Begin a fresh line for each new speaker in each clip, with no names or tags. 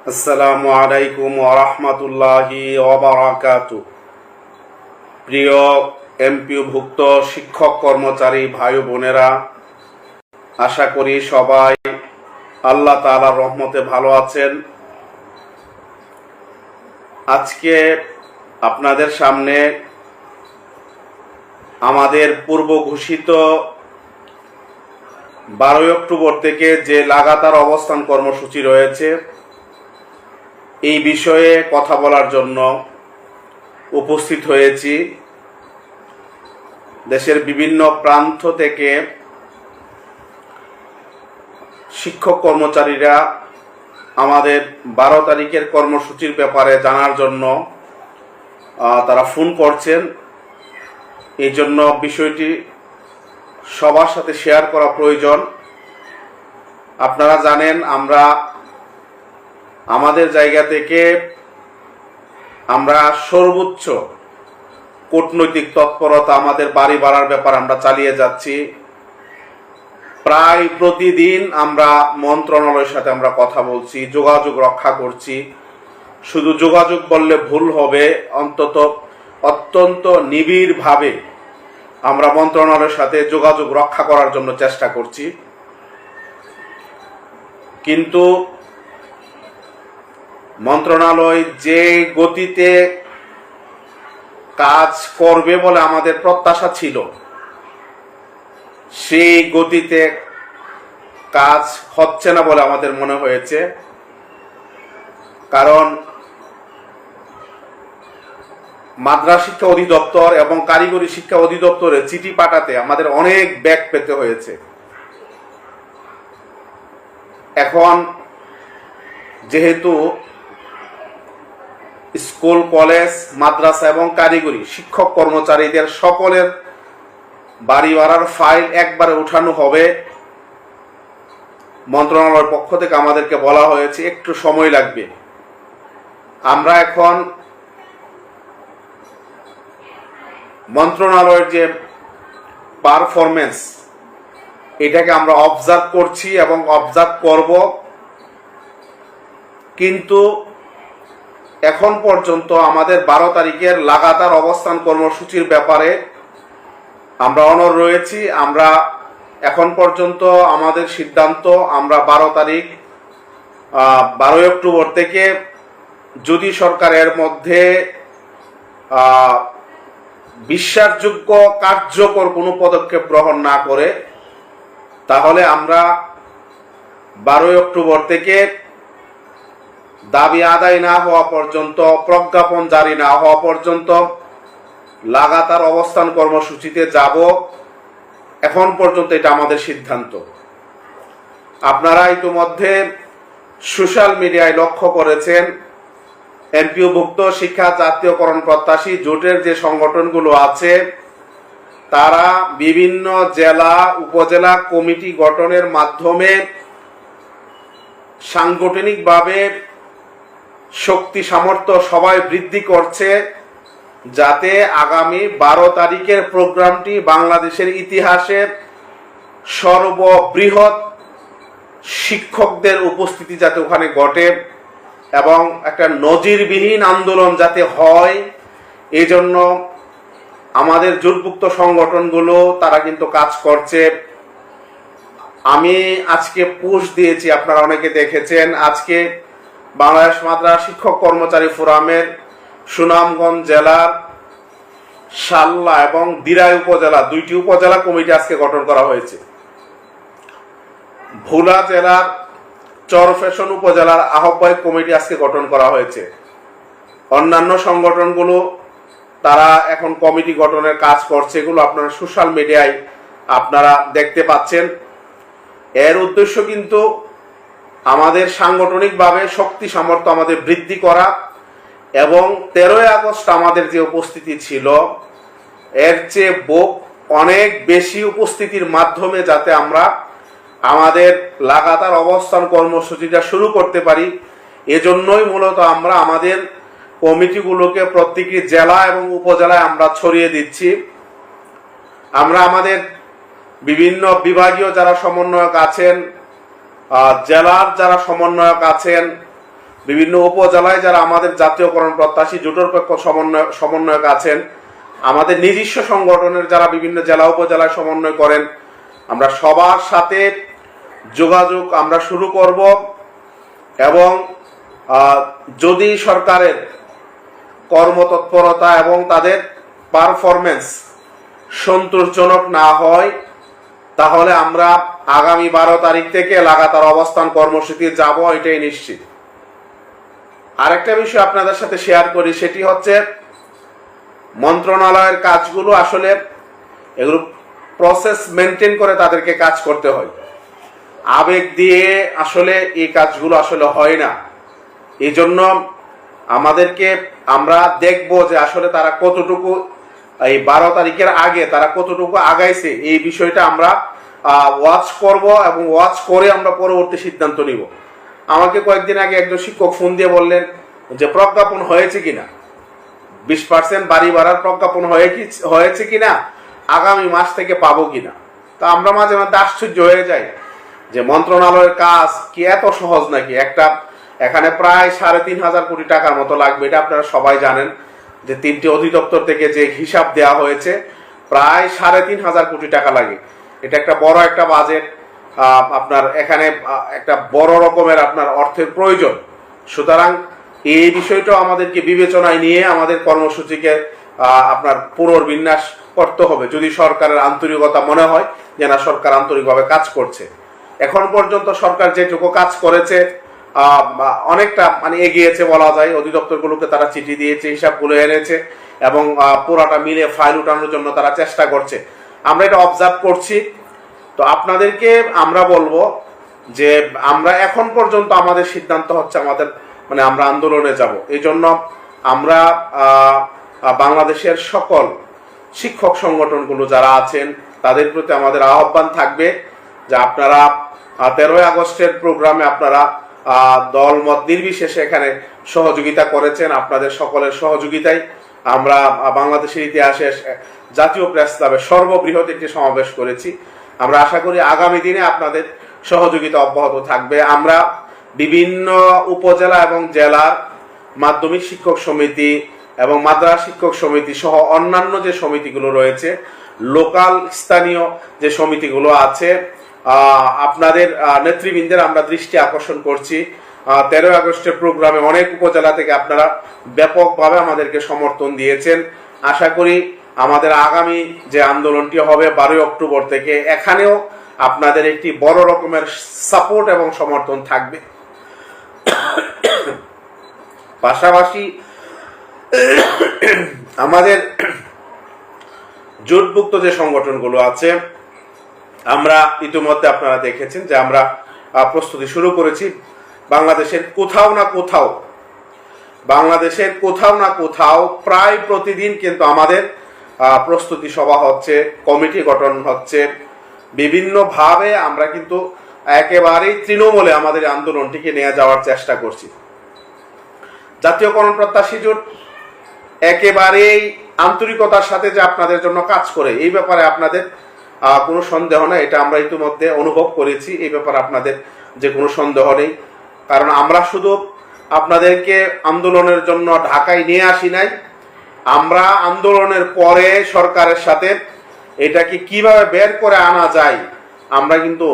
আসসালামু আলাইকুম ওরহমতুল্লাহি ওবরাকাতু প্রিয় এমপিওভুক্ত শিক্ষক কর্মচারী ভাই বোনেরা, আশা করি সবাই আল্লাহ তাআলার রহমতে ভালো আছেন। আজকে আপনাদের সামনে আমাদের পূর্ব ঘোষিত বারোই অক্টোবর থেকে যে লাগাতার অবস্থান কর্মসূচি রয়েছে এই বিষয়ে কথা বলার জন্য উপস্থিত হয়েছি। দেশের বিভিন্ন প্রান্ত থেকে শিক্ষক কর্মচারীরা আমাদের বারো তারিখের কর্মসূচির ব্যাপারে জানার জন্য তারা ফোন করছেন। এই জন্য বিষয়টি সবার সাথে শেয়ার করা প্রয়োজন। আপনারা জানেন, আমরা আমাদের জায়গা থেকে আমরা সর্বোচ্চ কূটনৈতিক তৎপরতা আমাদের বাড়ি বাড়ার ব্যাপার আমরা চালিয়ে যাচ্ছি। প্রায় প্রতিদিন আমরা মন্ত্রণালয়ের সাথে আমরা কথা বলছি, যোগাযোগ রক্ষা করছি। শুধু যোগাযোগ বললে ভুল হবে, অন্তত অত্যন্ত নিবিড়ভাবে আমরা মন্ত্রণালয়ের সাথে যোগাযোগ রক্ষা করার জন্য চেষ্টা করছি। কিন্তু মন্ত্রণালয় যে গতিতে কাজ করবে বলে আমাদের প্রত্যাশা ছিল, সেই গতিতে কাজ হচ্ছে না বলে আমাদের মনে হয়েছে। কারণ মাদ্রাস শিক্ষা অধিদপ্তর এবং কারিগরি শিক্ষা অধিদপ্তরে চিঠি পাঠাতে আমাদের অনেক ব্যাগ পেতে হয়েছে। এখন যেহেতু স্কুল, কলেজ, মাদ্রাসা এবং কারিগরি শিক্ষক কর্মচারীদের সকলের বাড়ি ভাড়ার ফাইল একবারে উঠানো হবে। মন্ত্রণালয়ের পক্ষ থেকে আমাদেরকে বলা হয়েছে, একটু সময় লাগবে। আমরা এখন মন্ত্রণালয়ের যে পারফরমেন্স এটাকে আমরা অবজার্ভ করছি এবং অবজার্ভ করব। কিন্তু এখন পর্যন্ত আমাদের বারো তারিখের লাগাতার অবস্থান কর্মসূচির ব্যাপারে আমরা অনর রয়েছি। আমরা এখন পর্যন্ত আমাদের সিদ্ধান্ত, আমরা বারো তারিখ বারোই অক্টোবর থেকে যদি সরকারের মধ্যে বিশ্বাসযোগ্য, কার্যকর কোনো পদক্ষেপ গ্রহণ না করে, তাহলে আমরা বারোই অক্টোবর থেকে দাবি আদায় না হওয়া পর্যন্ত, প্রজ্ঞাপন জারি না হওয়া পর্যন্ত লাগাতার অবস্থান কর্মসূচিতে যাব। এখন পর্যন্ত এটা আমাদের সিদ্ধান্ত। আপনারা ইতিমধ্যে সোশ্যাল মিডিয়ায় লক্ষ্য করেছেন এমপিওভুক্ত শিক্ষা, জাতীয়করণ প্রত্যাশী, জোটের যে সংগঠনগুলো আছে, তারা বিভিন্ন জেলা, উপজেলা কমিটি গঠনের মাধ্যমে সাংগঠনিকভাবে শক্তি সামর্থ্য সবাই বৃদ্ধি করছে যাতে আগামী বারো তারিখের প্রোগ্রামটি বাংলাদেশের ইতিহাসে সর্ববৃহৎ শিক্ষকদের উপস্থিতি যাতে ওখানে ঘটে এবং একটা নজিরবিহীন আন্দোলন যাতে হয় এই জন্য আমাদের জোটভুক্ত সংগঠনগুলো তারা কিন্তু কাজ করছে। আমি আজকে পোস্ট দিয়েছি, আপনারা অনেকে দেখেছেন। আজকে বাংলাদেশ মাদ্রাসা শিক্ষক কর্মচারী ফোরামের সুনামগঞ্জ জেলার সাল্লা এবং দিরাই উপজেলা দুইটি উপজেলা কমিটি আজকে গঠন করা হয়েছে। ভোলা জেলার চরফেশন উপজেলার আহ্বায়ক কমিটি আজকে গঠন করা হয়েছে। অন্যান্য সংগঠনগুলো, তারা এখন কমিটি গঠনের কাজ করছে, এগুলো আপনারা সোশ্যাল মিডিয়ায় আপনারা দেখতে পাচ্ছেন। এর উদ্দেশ্য কিন্তু আমাদের সাংগঠনিকভাবে শক্তি সামর্থ্য আমাদের বৃদ্ধি করা এবং তেরোই আগস্ট আমাদের যে উপস্থিতি ছিল, এর চেয়ে বোক অনেক বেশি উপস্থিতির মাধ্যমে যাতে আমরা আমাদের লাগাতার অবস্থান কর্মসূচিটা শুরু করতে পারি, এজন্যই মূলত আমরা আমাদের কমিটিগুলোকে প্রত্যেকটি জেলা এবং উপজেলায় আমরা ছড়িয়ে দিচ্ছি। আমরা আমাদের বিভিন্ন বিভাগীয় যারা সমন্বয়ক আছেন জেলার যারা সমন্বয়ক আছেন, বিভিন্ন উপজেলায় যারা আমাদের জাতীয়করণ প্রত্যাশী, জোটের পক্ষ সমন্বয়, সমন্বয়ক আছেন, আমাদের নিজস্ব সংগঠনের যারা বিভিন্ন জেলা, উপজেলায় সমন্বয় করেন, আমরা সবার সাথে যোগাযোগ আমরা শুরু করব এবং যদি সরকারের কর্মতৎপরতা এবং তাদের পারফরমেন্স সন্তোষজনক না হয়, তাহলে আমরা আগামী বারো তারিখ থেকে লাগাতার অবস্থান কর্মসূচি যাব, এটাই নিশ্চিত। আরেকটা বিষয় আপনাদের সাথে শেয়ার করি, সেটি হচ্ছে মন্ত্রণালয়ের কাজগুলো আসলে এগুলো প্রসেস মেনটেন করে তাদেরকে কাজ করতে হয়। আবেগ দিয়ে আসলে এই কাজগুলো আসলে হয় না। এই জন্য আমাদেরকে আমরা দেখব যে আসলে তারা কতটুকু, এই বারো তারিখের আগে তারা কতটুকু আগাইছে, এই বিষয়টা আমরা ওয়াচ করব এবং ওয়াচ করে আমরা পরবর্তী সিদ্ধান্ত নিব। আমাকে কয়েকদিন আগে একজন শিক্ষক ফোন দিয়ে বললেন যে, প্রজ্ঞাপন হয়েছে কিনা? বিশ পার্সেন্ট বাড়ি ভাড়ার প্রজ্ঞাপন হয়ে কি, হয়েছে কিনা? আগামী মাস থেকে পাবো কিনা? তা আমরা মাঝে মাঝে আশ্চর্য হয়ে যাই যে, মন্ত্রণালয়ের কাজ কি এত সহজ নাকি? একটা, এখানে প্রায় সাড়ে তিন হাজার কোটি টাকার মতো লাগবে। এটা আপনারা সবাই জানেন যে, তিনটি অধিদপ্তর থেকে যে হিসাব দেওয়া হয়েছে, প্রায় সাড়ে তিন হাজার কোটি টাকা লাগে। এটা একটা বড় একটা বাজেট আপনার এখানে একটা বড় রকমের আপনার অর্থের প্রয়োজন। সুতরাং এই বিষয়টাও আমাদেরকে বিবেচনায় নিয়ে আমাদের কর্মসূচিকে আপনার পুনর্বিন্যাস করতে হবে, যদি সরকারের আন্তরিকতা মনে হয় যে না, সরকার আন্তরিকভাবে কাজ করছে। এখন পর্যন্ত সরকার যেটুকু কাজ করেছে অনেকটা মানে এগিয়েছে বলা যায়। অধিদপ্তরগুলোকে তারা চিঠি দিয়েছে, হিসাবগুলো এনেছে এবং পুরাটা মিলে ফাইল উঠানোর জন্য তারা চেষ্টা করছে। আমরা এটা অবজার্ভ করছি। তো আপনাদেরকে আমরা বলব যে আমরা এখন পর্যন্ত আমাদের সিদ্ধান্ত হচ্ছে আমাদের মানে আমরা আন্দোলনে যাব। এই জন্য আমরা বাংলাদেশের সকল শিক্ষক সংগঠনগুলো যারা আছেন, তাদের প্রতি আমাদের আহ্বান থাকবে যে আপনারা তেরোই আগস্টের প্রোগ্রামে আপনারা দল মত নির্বিশেষে এখানে সহযোগিতা করেছেন। আপনাদের সকলের সহযোগিতায় আমরা বাংলাদেশের ইতিহাসে জাতীয় প্রেস ক্লাবের সর্ববৃহৎ একটি সমাবেশ করেছি। আমরা আশা করি আগামী দিনে আপনাদের সহযোগিতা অব্যাহত থাকবে। আমরা বিভিন্ন উপজেলা এবং জেলার মাধ্যমিক শিক্ষক সমিতি এবং মাদ্রাসা শিক্ষক সমিতি সহ অন্যান্য যে সমিতিগুলো রয়েছে, লোকাল স্থানীয় যে সমিতিগুলো আছে আপনাদের নেতৃবৃন্দের আমরা দৃষ্টি আকর্ষণ করছি। তেরোই আগস্টের প্রোগ্রামে অনেক উপজেলা থেকে আপনারা ব্যাপকভাবে আমাদেরকে সমর্থন দিয়েছেন। আশা করি আমাদের আগামী যে আন্দোলনটি হবে বারোই অক্টোবর থেকে এখানেও আপনাদের একটি বড় রকমের সাপোর্ট এবং সমর্থন থাকবে। পাশাপাশি আমাদের জোটভুক্ত যে সংগঠনগুলো আছে, আমরা ইতিমধ্যে আপনারা দেখেছেন যে আমরা প্রস্তুতি শুরু করেছি। বাংলাদেশের কোথাও না কোথাও, বাংলাদেশের কোথাও না কোথাও প্রায় প্রতিদিন কিন্তু আমাদের প্রস্তুতি সভা হচ্ছে, কমিটি গঠন হচ্ছে। বিভিন্নভাবে আমরা কিন্তু একেবারেই তৃণমূলে আমাদের আন্দোলনটিকে নিয়ে যাওয়ার চেষ্টা করছি। জাতীয়করণ প্রত্যাশী জোট একেবারেই আন্তরিকতার সাথে যে আপনাদের জন্য কাজ করে, এই ব্যাপারে আপনাদের কোনো সন্দেহ নেই, এটা আমরা ইতিমধ্যে অনুভব করেছি, এই ব্যাপারে আপনাদের যে কোনো সন্দেহ নেই। কারণ আমরা শুধু আপনাদেরকে আন্দোলনের জন্য ঢাকায় নিয়ে আসি নাই। আমরা আন্দোলনের পরে সরকারের সাথে এটাকে কীভাবে বের করে আনা যায়, আমরা কিন্তু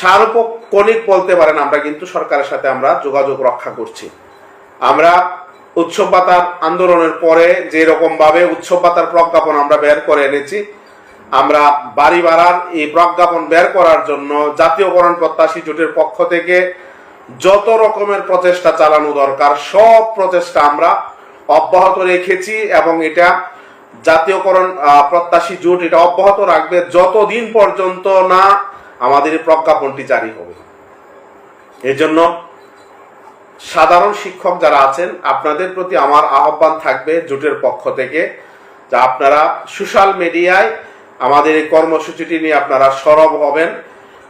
সার্বক্ষণিক বলতে পারেন আমরা কিন্তু সরকারের সাথে আমরা যোগাযোগ রক্ষা করছি। আমরা উৎসব পাতার আন্দোলনের পরে যে রকম ভাবে উৎসব পাতার প্রজ্ঞাপন আমরা বের করে এনেছি, আমরা বাড়ি ভাড়ার এই প্রজ্ঞাপন বের করার জন্য জাতীয়করণ প্রত্যাশী জোটের পক্ষ থেকে যত রকমের প্রচেষ্টা চালানো দরকার, সব প্রচেষ্টা আমরা অব্যাহত রেখেছি এবং এটা জাতীয়করণ প্রত্যাশী জোট এটা অব্যাহত রাখবে যতদিন পর্যন্ত না আমাদের প্রজ্ঞাপনটি জারি হবে। এজন্য সাধারণ শিক্ষক যারা আছেন, আপনাদের প্রতি আমার আহ্বান থাকবে জোটের পক্ষ থেকে যা আপনারা সোশ্যাল মিডিয়ায় আমাদের এই কর্মসূচিটি নিয়ে আপনারা সরব হবেন।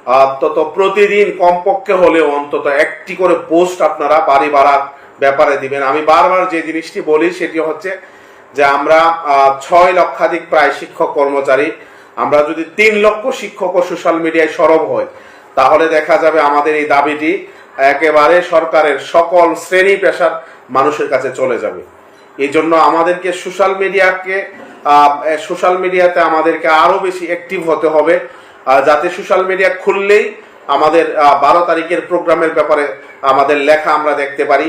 অন্তত প্রতিদিন কমপক্ষে হলেও অন্তত একটি করে পোস্ট আপনারা বাড়ি বাড়ার ব্যাপারে দিবেন। আমি বারবার যে জিনিসটি বলি, সেটি হচ্ছে যে আমরা ছয় লক্ষাধিক প্রায় শিক্ষক কর্মচারী, আমরা যদি তিন লক্ষ শিক্ষক ও সোশ্যাল মিডিয়ায় সরব হয় তাহলে দেখা যাবে আমাদের এই দাবিটি একেবারে সরকারের সকল শ্রেণি পেশার মানুষের কাছে চলে যাবে। এই জন্য আমাদেরকে সোশ্যাল মিডিয়াকে সোশ্যাল মিডিয়াতে আমাদেরকে আরও বেশি অ্যাক্টিভ হতে হবে। যাতে সোশ্যাল মিডিয়া খুললেই আমাদের বারো তারিখের প্রোগ্রামের ব্যাপারে আমাদের লেখা আমরা দেখতে পারি।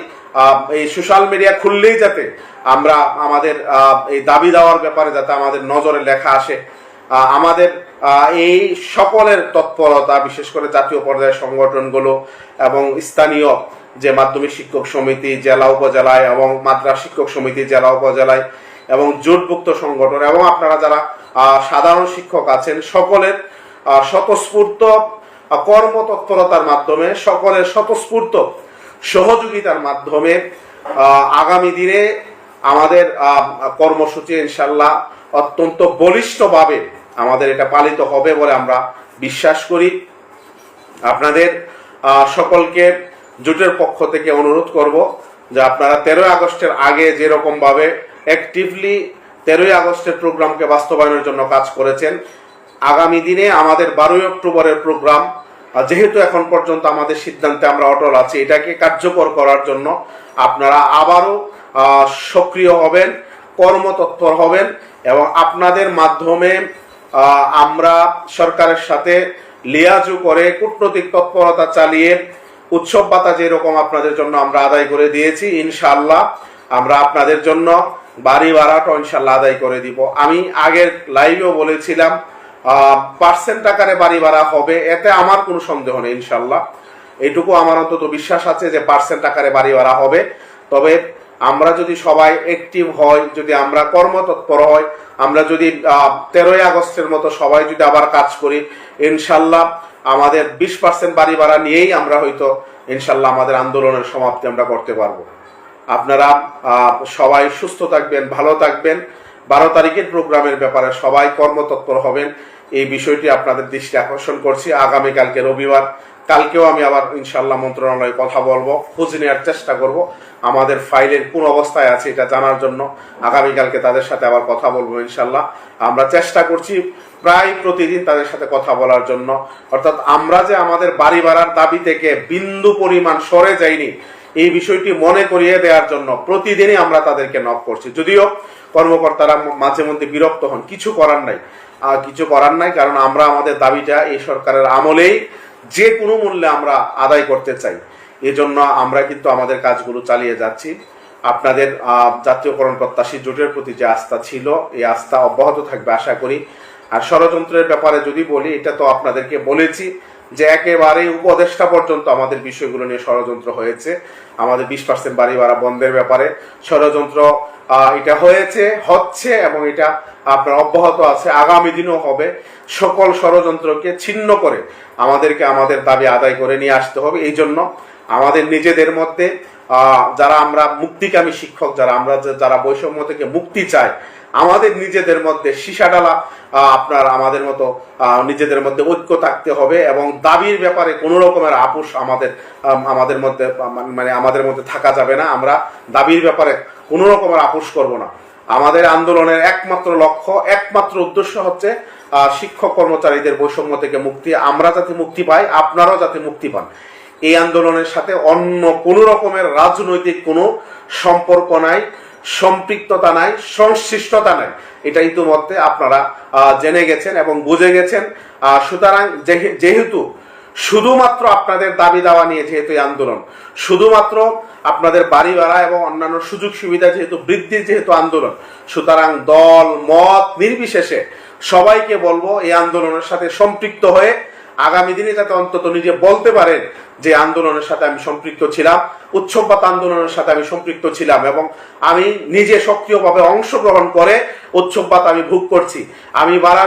এই সোশ্যাল মিডিয়া খুললেই যাতে আমরা আমাদের এই দাবি দেওয়ার ব্যাপারে যাতে আমাদের নজরে লেখা আসে। আমাদের এই সকলের তৎপরতা, বিশেষ করে জাতীয় পর্যায়ের সংগঠনগুলো এবং স্থানীয় যে মাধ্যমিক শিক্ষক সমিতি, জেলা উপজেলায় এবং মাদ্রাস শিক্ষক সমিতি, জেলা উপজেলায় এবং জোটভুক্ত সংগঠন এবং আপনারা যারা সাধারণ শিক্ষক আছেন, সকলের স্বতঃস্ফূর্ত কর্মতৎপরতার মাধ্যমে, সকলের স্বতঃস্ফূর্ত সহযোগিতার মাধ্যমে আগামী দিনে আমাদের কর্মসূচি ইনশাল্লাহ অত্যন্ত বলিষ্ঠভাবে আমাদের এটা পালিত হবে বলে আমরা বিশ্বাস করি। আপনাদের সকলকে জোটের পক্ষ থেকে অনুরোধ করব যে আপনারা তেরোই আগস্টের আগে যেরকম ভাবে অ্যাক্টিভলি তেরোই আগস্টের প্রোগ্রামকে বাস্তবায়নের জন্য কাজ করেছেন আগামী দিনে আমাদের বারোই অক্টোবরের প্রোগ্রাম যেহেতু এখন পর্যন্ত আমাদের সিদ্ধান্তে আমরা অটল আছি, এটাকে কার্যকর করার জন্য আপনারা আবারও সক্রিয় হবেন, কর্মতৎপর হবেন, এবং আপনাদের মাধ্যমে আমরা সরকারের সাথে লিয়াজু করে কূটনৈতিক তৎপরতা চালিয়ে উৎসব ভাতা যেরকম আপনাদের জন্য আমরা আদায় করে দিয়েছি, ইনশাআল্লাহ আমরা আপনাদের জন্য বাড়ি ভাড়াটা ইনশাল্লাহ আদায় করে দিব। আমি আগের লাইভেও বলেছিলাম পার্সেন্ট আকারে বাড়ি ভাড়া হবে, এতে আমার কোনো সন্দেহ নেই, ইনশাল্লাহ। এইটুকু আমার অন্তত বিশ্বাস আছে যে পার্সেন্ট আকারে বাড়ি ভাড়া হবে। তবে আমরা যদি সবাই অ্যাক্টিভ হয় যদি আমরা কর্মতৎপর হয় আমরা যদি তেরোই আগস্টের মতো সবাই যদি আবার কাজ করি, ইনশাল্লাহ আমাদের বিশ পার্সেন্ট বাড়ি ভাড়া নিয়েই আমরা হয়তো, ইনশাল্লাহ আমাদের আন্দোলনের সমাপ্তি আমরা করতে পারব। আপনারা সবাই সুস্থ থাকবেন, ভালো থাকবেন। বারো তারিখের প্রোগ্রামের ব্যাপারে সবাই কর্মতৎপর হবেন। এই বিষয়টি আপনাদের দৃষ্টি আকর্ষণ করছি। আগামীকালকে রবিবার, কালকেও আমি আবার ইনশাল্লাহ মন্ত্রণালয়ে কথা বলব, খোঁজ নেওয়ার চেষ্টা করব। আমাদের ফাইলের কোন অবস্থায় আছে এটা জানার জন্য আগামীকালকে তাদের সাথে আবার কথা বলব ইনশাল্লাহ আমরা চেষ্টা করছি প্রায় প্রতিদিন তাদের সাথে কথা বলার জন্য। অর্থাৎ আমরা যে আমাদের বাড়ি ভাড়ার দাবি থেকে বিন্দু পরিমাণ সরে যাইনি, এই বিষয়টি মনে করিয়ে দেওয়ার জন্য প্রতিদিনই আমরা তাদেরকে নক করছি। যদিও কর্মকর্তারা মাঝে মধ্যে বিরক্ত হন, কিছু করার নাই। কিছু করার নাই, কারণ আমরা আমাদের দাবিটা এই সরকারের আমলেই যে কোনো মূল্যে আমরা আদায় করতে চাই। এজন্য আমরা কিন্তু আমাদের কাজগুলো চালিয়ে যাচ্ছি। আপনাদের জাতীয়করণ প্রত্যাশী জোটের প্রতি যে আস্থা ছিল, এই আস্থা অব্যাহত থাকবে আশা করি। আর ষড়যন্ত্রের ব্যাপারে যদি বলি, এটা তো আপনাদেরকে বলেছি যে একেবারে উপদেষ্টা পর্যন্ত আমাদের বিষয়গুলো নিয়ে ষড়যন্ত্র হয়েছে। আমাদের বিশ পার্সেন্ট বাড়ি ভাড়া বন্ধের ব্যাপারে ষড়যন্ত্র এটা হয়েছে, হচ্ছে এবং এটা আপনার অব্যাহত আছে, আগামী দিনও হবে। সকল ষড়যন্ত্রকে ছিন্ন করে আমাদেরকে আমাদের দাবি আদায় করে নিয়ে আসতে হবে। এই জন্য আমাদের নিজেদের মধ্যে যারা আমরা মুক্তিকামী শিক্ষক, যারা আমরা যারা বৈষম্য থেকে মুক্তি চাই, আমাদের নিজেদের মধ্যে সীসাডালা আপনার আমাদের মতো নিজেদের মধ্যে ঐক্য থাকতে হবে এবং দাবির ব্যাপারে কোনো রকমের আপোষ আমাদের আমাদের মধ্যে মানে আমাদের মধ্যে থাকা যাবে না। আমরা দাবির ব্যাপারে কোনো রকমের আপোষ করব না। আমাদের আন্দোলনের একমাত্র লক্ষ্য, একমাত্র উদ্দেশ্য হচ্ছে শিক্ষক কর্মচারীদের বৈষম্য থেকে মুক্তি। আমরা যাতে মুক্তি পাই, আপনারাও যাতে মুক্তি পান। এই আন্দোলনের সাথে অন্য কোনো রকমের রাজনৈতিক কোনো সম্পর্ক নাই, সম্পৃক্ততা নাই, সংশ্লিষ্টতা নাই। এটা ইতিমধ্যে আপনারা জেনে গেছেন এবং বুঝে গেছেন। সুতরাং যেহে- যেহেতু শুধুমাত্র আপনাদের দাবি দাওয়া নিয়ে যেহেতু এই আন্দোলন, শুধুমাত্র আপনাদের বাড়ি ভাড়া এবং অন্যান্য সুযোগ সুবিধা যেহেতু বৃদ্ধির যেহেতু আন্দোলন, সুতরাং দল, মত নির্বিশেষে সবাইকে বলব এই আন্দোলনের সাথে সম্পৃক্ত হয়ে আগামী দিনে যাতে অন্তত নিজে বলতে পারেন যে আন্দোলনের সাথে আমি সম্পৃক্ত ছিলাম উৎসবপাত আন্দোলনের সাথে আমি সম্পৃক্ত ছিলাম এবং আমি নিজে সক্রিয়ভাবে অংশগ্রহণ করে উৎসবপাত আমি ভোগ করছি। আমি বাড়া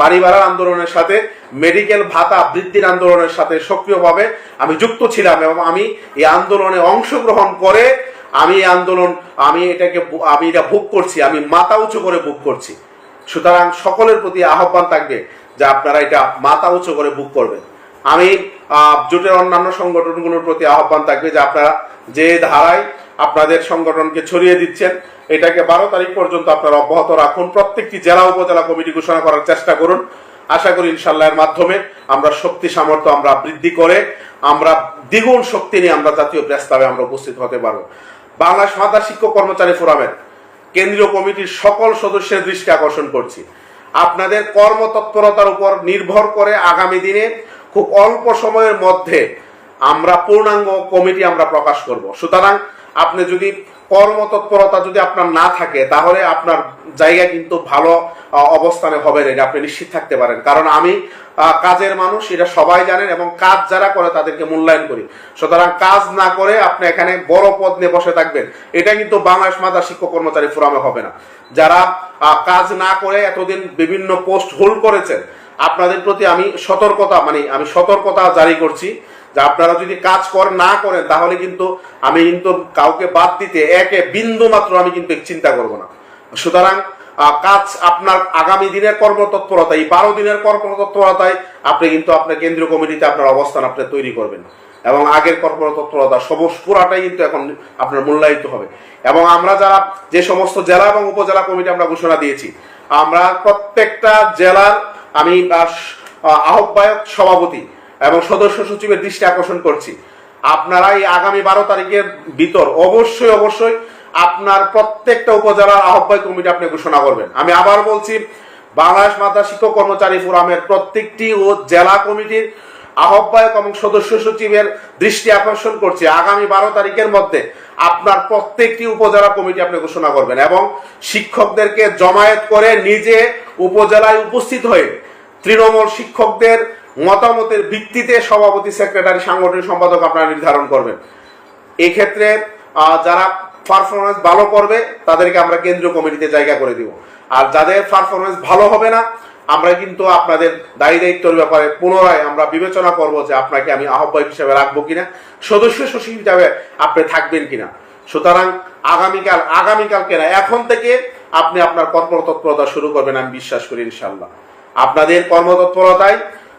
বাড়ি ভাড়ার আন্দোলনের সাথে, মেডিকেল ভাতা বৃদ্ধির আন্দোলনের সাথে সক্রিয়ভাবে আমি যুক্ত ছিলাম এবং আমি এই আন্দোলনে অংশগ্রহণ করে আমি এই আন্দোলন, আমি এটাকে আমি এটা ভোগ করছি, আমি মাথা উঁচু করে ভোগ করছি। সুতরাং সকলের প্রতি আহ্বান থাকবে যে আপনারা এটা মাথা উঁচু করে বুক করবেন। আমি জোটের অন্যান্য সংগঠনগুলোর প্রতি আহ্বান থাকবে যে আপনারা যে ধারায় আপনাদের সংগঠনকে ছড়িয়ে দিচ্ছেন, এটাকে বারো তারিখ পর্যন্ত আপনারা অব্যাহত রাখুন। প্রত্যেকটি জেলা উপজেলা কমিটি ঘোষণা করার চেষ্টা করুন। আশা করি ইনশাল্লাহ এর মাধ্যমে আমরা শক্তি সামর্থ্য আমরা বৃদ্ধি করে আমরা দ্বিগুণ শক্তি নিয়ে আমরা জাতীয় প্রেস ক্লাবে আমরা উপস্থিত হতে পারব। বাংলাদেশ মাতা শিক্ষক কর্মচারী ফোরামের কেন্দ্রীয় কমিটির সকল সদস্যের দৃষ্টি আকর্ষণ করছি। আপনাদের কর্মতৎপরতার উপর নির্ভর করে আগামী দিনে খুব অল্প সময়ের মধ্যে আমরা পূর্ণাঙ্গ কমিটি আমরা প্রকাশ করব। সুতরাং আপনি যদি কর্মতৎপরতা যদি আপনার না থাকে, তাহলে আপনার জায়গা কিন্তু ভালো অবস্থানে হবে না আপনি নিশ্চিত থাকতে পারেন। কারণ আমি কাজের মানুষ, এটা সবাই জানেন, এবং কাজ যারা করে তাদেরকে মূল্যায়ন করি। সুতরাং কাজ না করে আপনি এখানে বড় পদ নিয়ে বসে থাকবেন, এটা কিন্তু বাংলাদেশ মাতা শিক্ষক কর্মচারী ফোরামে হবে না। যারা কাজ না করে এতদিন বিভিন্ন পোস্ট হোল্ড করেছেন, আপনাদের প্রতি আমি সতর্কতা মানে আমি সতর্কতা জারি করছি। যে আপনারা যদি কাজ কর না করেন তাহলে কিন্তু আমি কিন্তু কাউকে বাদ দিতে একে বিন্দু মাত্র আমি কিন্তু চিন্তা করব না। সুতরাং কাজ আপনার আগামী দিনের কর্মতৎপরতা এই বারো দিনের কর্মতৎপরতায় আপনি কিন্তু আপনার কেন্দ্রীয় কমিটিতে আপনার অবস্থান আপনি তৈরি করবেন। এবং আগের কর্মতৎপরতা সবস পুরাটাই কিন্তু এখন আপনার মূল্যায়িত হবে। এবং আমরা যারা যে সমস্ত জেলা এবং উপজেলা কমিটি আমরা ঘোষণা দিয়েছি আমরা প্রত্যেকটা জেলার আমি আহ, আহ্বায়ক সভাপতি এবং সদস্য সচিবের দৃষ্টি আকর্ষণ করছি। আপনারা এই আগামী বারো তারিখের ভিতর অবশ্যই অবশ্যই আপনার প্রত্যেকটা উপজেলার আহ্বায়ক কমিটি আপনি ঘোষণা করবেন। আমি আবার বলছি, বাংলাদেশ মাতা শিক্ষক কর্মচারী ফোরামের প্রত্যেকটি ও জেলা কমিটির আহ্বায়ক এবং সদস্য সচিবের দৃষ্টি আকর্ষণ করছি। আগামী বারো তারিখের মধ্যে আপনার প্রত্যেকটি উপজেলা কমিটি আপনি ঘোষণা করবেন এবং শিক্ষকদেরকে জমায়েত করে নিজে উপজেলায় উপস্থিত হয়ে তৃণমূল শিক্ষকদের মতামতের ভিত্তিতে সভাপতি, সেক্রেটারি, সাংগঠনিক সম্পাদক আপনারা নির্ধারণ করবেন। এক্ষেত্রে যারা পারফরমেন্স ভালো করবে, তাদেরকে আমরা কেন্দ্রীয় কমিটিতে জায়গা করে দিব। আর যাদের পারফরমেন্স ভালো হবে না, আমরা কিন্তু আপনাদের দায়ী দায়িত্বের ব্যাপারে পুনরায় আমরা বিবেচনা করব যে আপনাকে আমি আহ্বায়ক হিসেবে রাখব কিনা, সদস্য সচিব হিসাবে আপনি থাকবেন কিনা। সুতরাং আগামীকাল আগামীকাল কেনা, এখন থেকে আপনি আপনার কর্মতৎপরতা শুরু করবেন, আমি বিশ্বাস করি ইনশাল্লাহ আপনাদের কর্মতৎপরতায়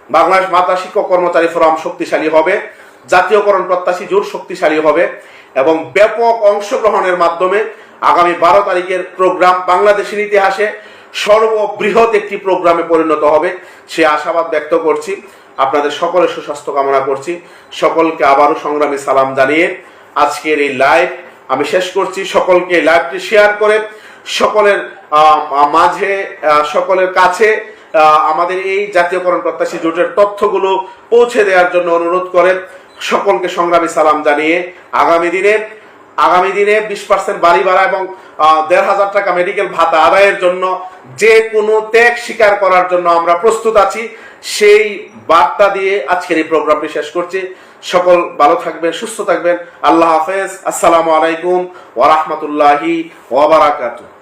বাংলাদেশ মাতা শিক্ষক কর্মচারী ফোরাম শক্তিশালী হবে, জাতীয়করণ প্রত্যাশী জোর শক্তিশালী হবে, এবং ব্যাপক অংশগ্রহণের মাধ্যমে আগামী বারো তারিখের প্রোগ্রাম বাংলাদেশের ইতিহাসে সর্ববৃহৎ একটি প্রোগ্রামে পরিণত হবে, সে আশাবাদ ব্যক্ত করছি। আপনাদের সকলের সুস্বাস্থ্য কামনা করছি। সকলকে আবারও সংগ্রামী সালাম জানিয়ে আজকের এই লাইভ আমি শেষ করছি। সকলকে লাইভটি শেয়ার করে, সকলের মাঝে সকলের কাছে আমাদের এই জাতীয়করণ প্রত্যাশী জোটের তথ্যগুলো পৌঁছে দেওয়ার জন্য অনুরোধ করে সকলকে সংগ্রামী সালাম জানিয়ে আগামী দিনে আগামী দিনে বিশ পার্সেন্ট বাড়ি ভাড়া এবং দেড় হাজার টাকা মেডিকেল ভাতা আদায়ের জন্য যে কোনো ত্যাগ স্বীকার করার জন্য আমরা প্রস্তুত আছি। সেই বার্তা দিয়ে আজকের এই প্রোগ্রামটি শেষ করছি। সকল ভালো থাকবেন, সুস্থ থাকবেন। আল্লাহ হাফেজ। আসসালামু আলাইকুম ওয়া রাহমাতুল্লাহি ওয়া বারাকাতুহু।